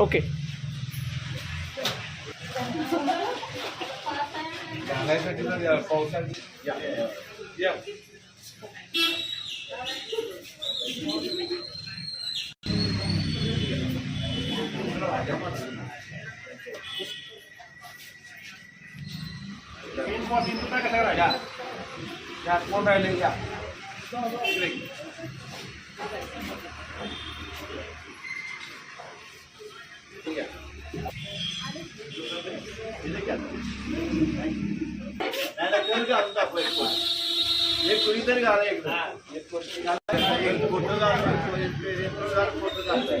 Okay ठेवा खाली आता. हे अजून थांबा. ओके घालायसाठी तर या पावसाळ्यात या. या. या. या, कोण राहिले या इकडे. या. एक कुणीतरी घाला एकदा एक फोटो घाला एक फोटो घाला फोटो घालताय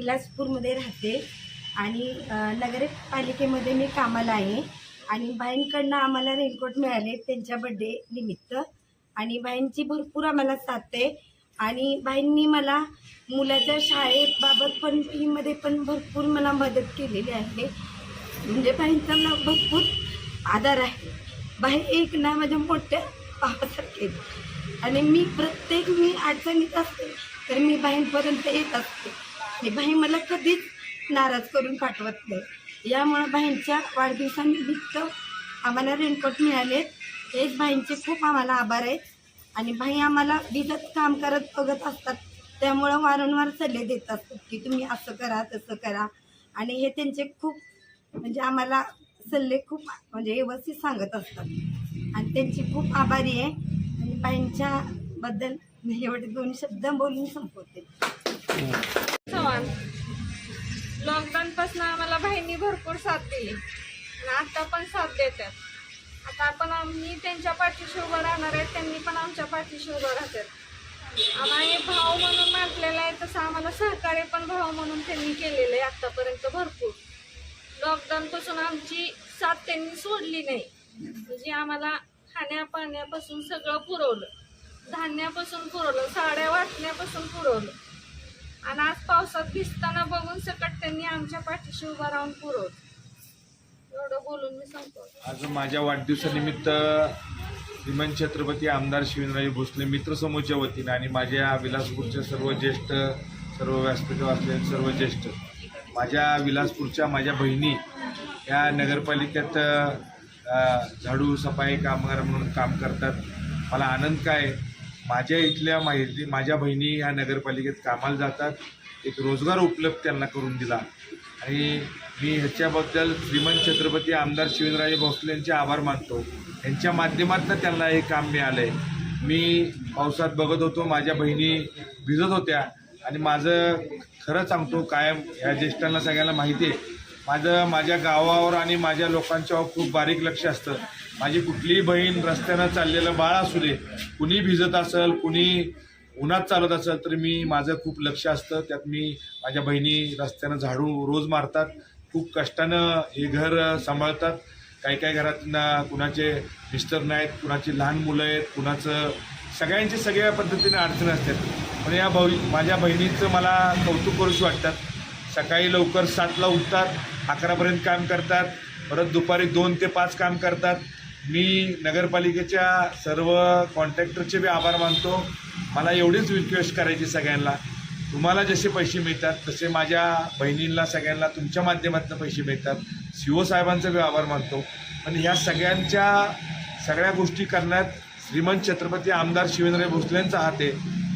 विलासपूरमध्ये राहते आणि नगरपालिकेमध्ये मी कामाला आहे. आणि बाईंकडनं आम्हाला रेनकोट मिळाले त्यांच्या बड्डे निमित्त. आणि बाईंची भरपूर आम्हाला साथ आहे. आणि बाईंनी मला मुलाच्या शाळेबाबत पण फीमध्ये पण भरपूर मला मदत केलेली आहे. म्हणजे बाईंचा मला भरपूर आधार आहे. बाई एक ना माझ्या मोठ्या भावासारखे आणि मी प्रत्येक मी अडचणीत असते तर मी बाईंपर्यंत येत असते. आणि बाई मला कधीच नाराज करून पाठवत नाही. यामुळं बाईंच्या वाढदिवसानिमित्त आम्हाला रेनकोट मिळाले. हेच बाईंचे खूप आम्हाला आभार आहेत. आणि बाई आम्हाला विजत काम करत बघत असतात. त्यामुळं वारंवार सल्ले देत असतात की तुम्ही असं करा तसं करा. आणि हे त्यांचे खूप म्हणजे आम्हाला सल्ले खूप म्हणजे व्यवस्थित सांगत असतात. आणि त्यांची खूप आभारी आहे. आणि बाईंच्याबद्दल एवढे दोन शब्द बोलून संपवते. लॉकडाऊन पासून आम्हाला बहिणी भरपूर साथ दिली. आणि आता पण साथ देतात. आता आपण आम्ही त्यांच्या पाठीशी उभं राहणार आहे त्यांनी पण आमच्या पाठीशी उभं राहतात. आम्हाला भाव म्हणून म्हटलेलं आहे तसं आम्हाला सहकार्य पण भाव म्हणून त्यांनी केलेलं आहे आत्तापर्यंत भरपूर. लॉकडाऊन पासून आमची साथ त्यांनी सोडली नाही. म्हणजे आम्हाला खाण्यापाण्यापासून सगळं पुरवलं. धान्यापासून पुरवलं साड्या वाटण्यापासून पुरवलं. आणि आज पावसात भिजताना बघून सकट त्यांनी आमच्या पाठीशी उभा राहून पुरवत एवढं बोलून मी सांगतो आज माझ्या वाढदिवसानिमित्त श्रीमंत छत्रपती आमदार शिवेंद्रजी भोसले मित्रसमूहच्या वतीनं आणि माझ्या विलासपूरच्या सर्व ज्येष्ठ सर्व व्यासपीठ असलेले सर्व ज्येष्ठ माझ्या विलासपूरच्या माझ्या बहिणी या नगरपालिकेत झाडू सफाई कामगार म्हणून काम करतात. मला आनंद काय माझ्या इथल्या माहिती माझ्या बहिणी ह्या नगरपालिकेत कामाला जातात. एक रोजगार उपलब्ध त्यांना करून दिला. आणि मी ह्याच्याबद्दल श्रीमंत छत्रपती आमदार शिवेंद्रराजे भोसले यांचे आभार मानतो. यांच्या माध्यमातून त्यांना हे काम मिळालं आहे मी पावसात बघत होतो माझ्या बहिणी भिजत होत्या. आणि माझं खरं सांगतो कायम ह्या ज्येष्ठांना सगळ्यांना माहिती आहे माझं माझ्या गावावर आणि माझ्या लोकांच्यावर खूप बारीक लक्ष असतं. माझी कुठलीही बहीण रस्त्यानं चाललेलं बाळ असू दे कुणी भिजत असेल कुणी उन्हात चालत असेल तर मी माझं खूप लक्ष असतं. त्यात मी माझ्या बहिणी रस्त्यानं झाडू रोज मारतात. खूप कष्टानं हे घर सांभाळतात. काही काही घरातना कुणाचे मिस्टर नाहीत कुणाची लहान मुलं आहेत कुणाचं सगळ्यांची सगळ्या पद्धतीने अडचणी असतात. पण या भाऊ माझ्या बहिणीचं मला कौतुक करूशी वाटतात. सकाळी लवकर सातला उठतात अकरापर्यंत काम करतात परत दुपारी दोन ते पाच काम करतात. मी नगरपालिकेच्या सर्व कॉन्ट्रॅक्टरचे बी आभार मानतो. मला एवढीच रिक्वेस्ट करायची सगळ्यांना. तुम्हाला जसे पैसे मिळतात तसे माझ्या बहिणींना सगळ्यांना तुमच्या माध्यमातून पैसे मिळतात. सी ओ साहेबांचा बी आभार मानतो. पण ह्या सगळ्यांच्या सगळ्या गोष्टी करण्यात श्रीमंत छत्रपती आमदार शिवेंद्र भोसलेंचा हात आहे.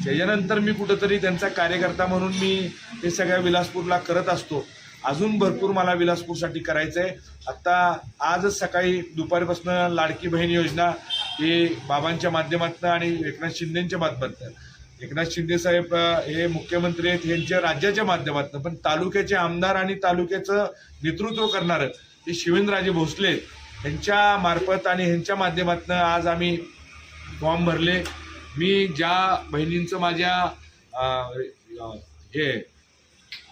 त्याच्यानंतर मी कुठंतरी त्यांचा कार्यकर्ता म्हणून मी हे सगळ्या विलासपूरला करत असतो. अजून भरपूर मला विलासपूरसाठी करायचं आहे आत्ता आजच सकाळी दुपारीपासून लाडकी बहीण योजना हे बाबांच्या माध्यमातून आणि एकनाथ शिंदेच्या माध्यमातून. एकनाथ शिंदे साहेब हे मुख्यमंत्री आहेत यांच्या राज्याच्या माध्यमातून. पण तालुक्याचे आमदार आणि तालुक्याचं नेतृत्व करणारं ते शिवेंद्रराजे भोसले यांच्या मार्फत आणि ह्यांच्या माध्यमातून आज आम्ही फॉर्म भरले. मी ज्या बहिणींचं माझ्या हे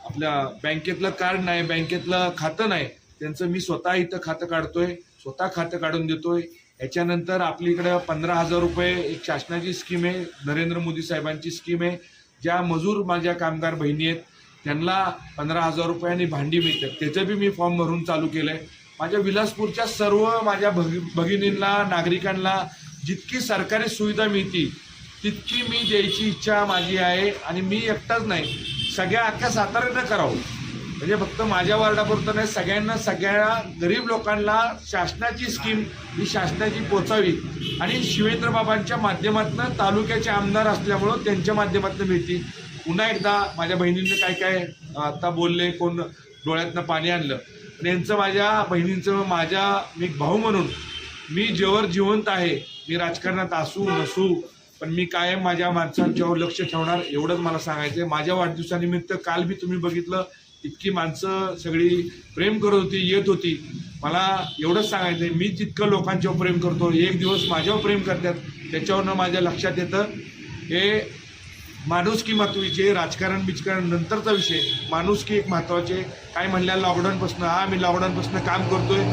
आपल्या बँकेतलं कार्ड नाही बँकेतलं खातं नाही त्यांचं मी स्वतः इथं खातं काढतोय स्वतः खातं काढून देतोय. याच्यानंतर आपल्या इकडं पंधरा हजार रुपये एक शासनाची स्कीम आहे नरेंद्र मोदी साहेबांची स्कीम आहे. ज्या मजूर माझ्या कामगार बहिणी आहेत त्यांना पंधरा हजार रुपये आणि भांडी मिळतात. त्याचं बी मी फॉर्म भरून चालू केलं आहे माझ्या विलासपूरच्या सर्व माझ्या भगि भगिनींना नागरिकांना जितकी सरकारी सुविधा मिळती तितकी मी द्यायची इच्छा माझी आहे आणि मी एकटाच नाही. सगळ्या अख्ख्या साताऱ्यानं करावं. म्हणजे फक्त माझ्या वार्डापुरतं नाही सगळ्यांना सगळ्या गरीब लोकांना शासनाची स्कीम ही शासनाची पोचावी. आणि शिवेंद्र बाबांच्या माध्यमातून तालुक्याचे आमदार असल्यामुळं त्यांच्या माध्यमातून मिळते. पुन्हा एकदा माझ्या बहिणींनी काय काय आता बोलले कोण डोळ्यातनं पाणी आणलं. पण यांचं माझ्या बहिणींचं माझ्या मी एक भाऊ म्हणून मी जेवर जिवंत आहे मी राजकारणात असू नसू पण मी कायम माझ्या माणसांच्यावर लक्ष ठेवणार एवढंच मला सांगायचं आहे माझ्या वाढदिवसानिमित्त काल बी तुम्ही बघितलं इतकी माणसं सगळी प्रेम करत होती येत होती. मला एवढंच सांगायचं आहे मी जितकं लोकांच्यावर प्रेम करतो एक दिवस माझ्यावर प्रेम करतात त्याच्यावरनं माझ्या लक्षात येतं हे माणुसकी महत्वाची राजकारण बिजकारण नंतरचा विषय. माणुसकी एक महत्त्वाचे काय म्हणल्या लॉकडाऊनपासून हा मी लॉकडाऊनपासून काम करतोय.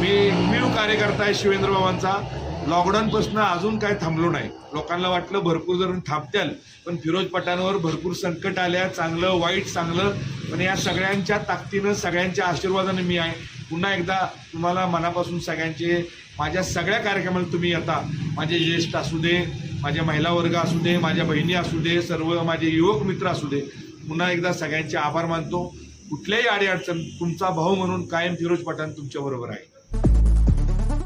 मी एकमेव कार्यकर्ता आहे शिवेंद्र बाबांचा. लॉकडाऊनपासून अजून काय थांबलो नाही. लोकांना वाटलं भरपूर जण थांबत्याल पण फिरोज पठाणवर भरपूर संकट आल्या. चांगलं वाईट चांगलं. पण या सगळ्यांच्या ताकदीनं सगळ्यांच्या आशीर्वादाने मी आहे. पुन्हा एकदा तुम्हाला मनापासून सगळ्यांचे माझ्या सगळ्या कार्यक्रमाला तुम्ही येता. माझे ज्येष्ठ असू दे माझ्या महिला वर्ग असू दे माझ्या बहिणी असू दे सर्व माझे युवक मित्र असू दे. पुन्हा एकदा सगळ्यांचे आभार मानतो. कुठल्याही अडीअडचण तुमचा भाऊ म्हणून कायम फिरोज पठाण तुमच्याबरोबर आहे.